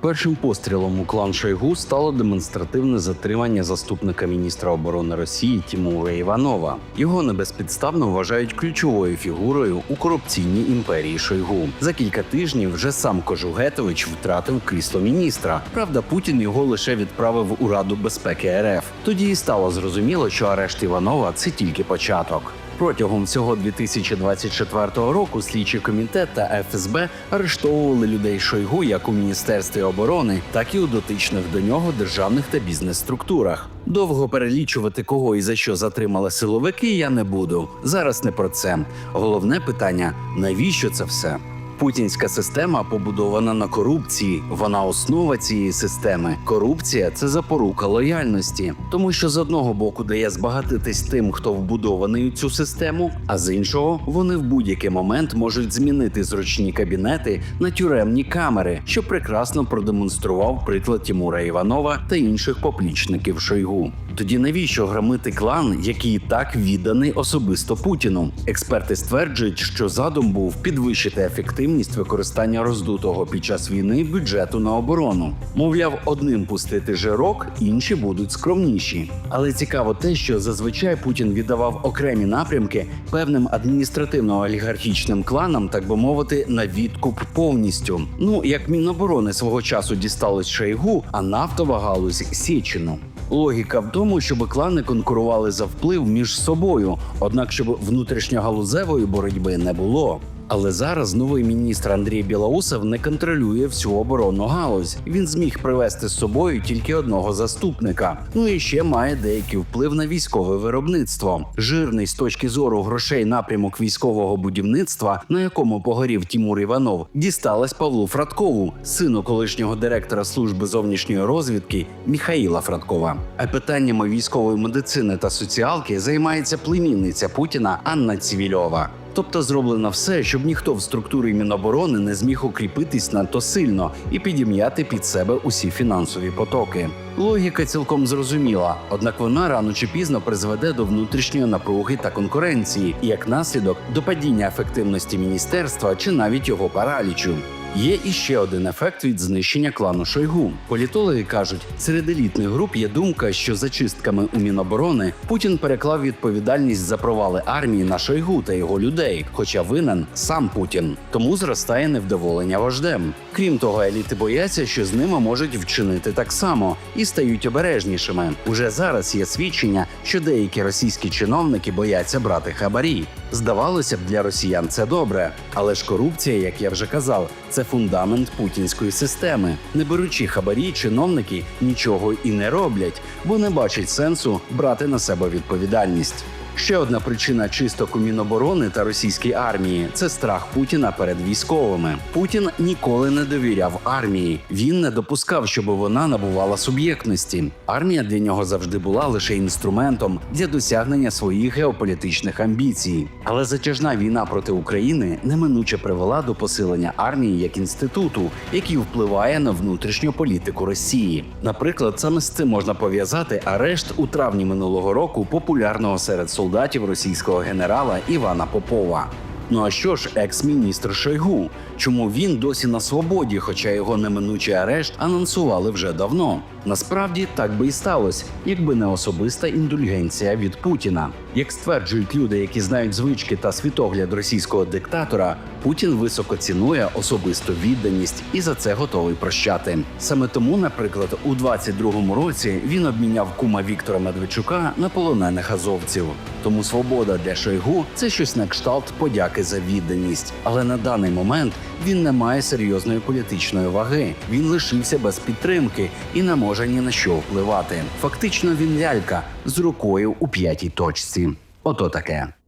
Першим пострілом у клан Шойгу стало демонстративне затримання заступника міністра оборони Росії Тімура Іванова. Його небезпідставно вважають ключовою фігурою у корупційній імперії Шойгу. За кілька тижнів вже сам Кожугетович втратив крісло міністра. Правда, Путін його лише відправив у Раду безпеки РФ. Тоді і стало зрозуміло, що арешт Іванова це тільки початок. Протягом всього 2024 року слідчі комітет та ФСБ арештовували людей Шойгу як у міністерстві оборони, так і у дотичних до нього державних та бізнес-структурах. Довго перелічувати кого і за що затримали силовики, я не буду. Зараз не про це. Головне питання: навіщо це все? Путінська система побудована на корупції. Вона основа цієї системи. Корупція це запорука лояльності, тому що з одного боку дає збагатитись тим, хто вбудований у цю систему, а з іншого вони в будь-який момент можуть змінити зручні кабінети на тюремні камери, що прекрасно продемонстрував приклад Тімура Іванова та інших поплічників Шойгу. Тоді навіщо громити клан, який так відданий особисто Путіну? Експерти стверджують, що задум був підвищити ефективність використання роздутого під час війни бюджету на оборону. Мовляв, одним пустити жирок, інші будуть скромніші. Але цікаво те, що зазвичай Путін віддавав окремі напрямки певним адміністративно-олігархічним кланам, так би мовити, на відкуп повністю. Ну як Міноборони свого часу дісталось Шойгу, а нафтова галузь Січину. Логіка в тому, щоб клани конкурували за вплив між собою, однак щоб внутрішньогалузевої боротьби не було. Але зараз новий міністр Андрій Білоусов не контролює всю оборонну галузь. Він зміг привести з собою тільки одного заступника. Ну і ще має деякий вплив на військове виробництво. Жирний з точки зору грошей напрямок військового будівництва, на якому погорів Тімур Іванов, дісталась Павлу Фрадкову, сину колишнього директора служби зовнішньої розвідки Міхаїла Фрадкова. А питаннями військової медицини та соціалки займається племінниця Путіна Анна Цивільова. Тобто зроблено все, щоб ніхто в структурі Міноборони не зміг укріпитись надто сильно і підім'яти під себе усі фінансові потоки. Логіка цілком зрозуміла, однак вона рано чи пізно призведе до внутрішньої напруги та конкуренції, і як наслідок до падіння ефективності міністерства чи навіть його паралічу. Є іще один ефект від знищення клану Шойгу. Політологи кажуть, серед елітних груп є думка, що за чистками у Міноборони Путін переклав відповідальність за провали армії на Шойгу та його людей, хоча винен сам Путін. Тому зростає невдоволення вождем. Крім того, еліти бояться, що з ними можуть вчинити так само і стають обережнішими. Уже зараз є свідчення, що деякі російські чиновники бояться брати хабарі. Здавалося б, для росіян це добре, але ж корупція, як я вже казав, це фундамент путінської системи. Не беручи хабарі, чиновники нічого і не роблять, бо не бачать сенсу брати на себе відповідальність. Ще одна причина чисток у Міноборони та російській армії це страх Путіна перед військовими. Путін ніколи не довіряв армії. Він не допускав, щоб вона набувала суб'єктності. Армія для нього завжди була лише інструментом для досягнення своїх геополітичних амбіцій. Але затяжна війна проти України неминуче привела до посилення армії як інституту, який впливає на внутрішню політику Росії. Наприклад, саме з цим можна пов'язати арешт у травні минулого року популярного серед солдатів російського генерала Івана Попова. Ну а що ж, екс-міністр Шойгу? Чому він досі на свободі, хоча його неминучий арешт анонсували вже давно? Насправді так би і сталося, якби не особиста індульгенція від Путіна. Як стверджують люди, які знають звички та світогляд російського диктатора, Путін високо цінує особисту відданість і за це готовий прощати. Саме тому, наприклад, у 22-му році він обміняв кума Віктора Медведчука на полонених азовців. Тому свобода для Шойгу це щось на кшталт подяки за відданість. Але на даний момент він не має серйозної політичної ваги. Він лишився без підтримки і не може ні на що впливати. Фактично, він лялька з рукою у п'ятій точці. o tuota.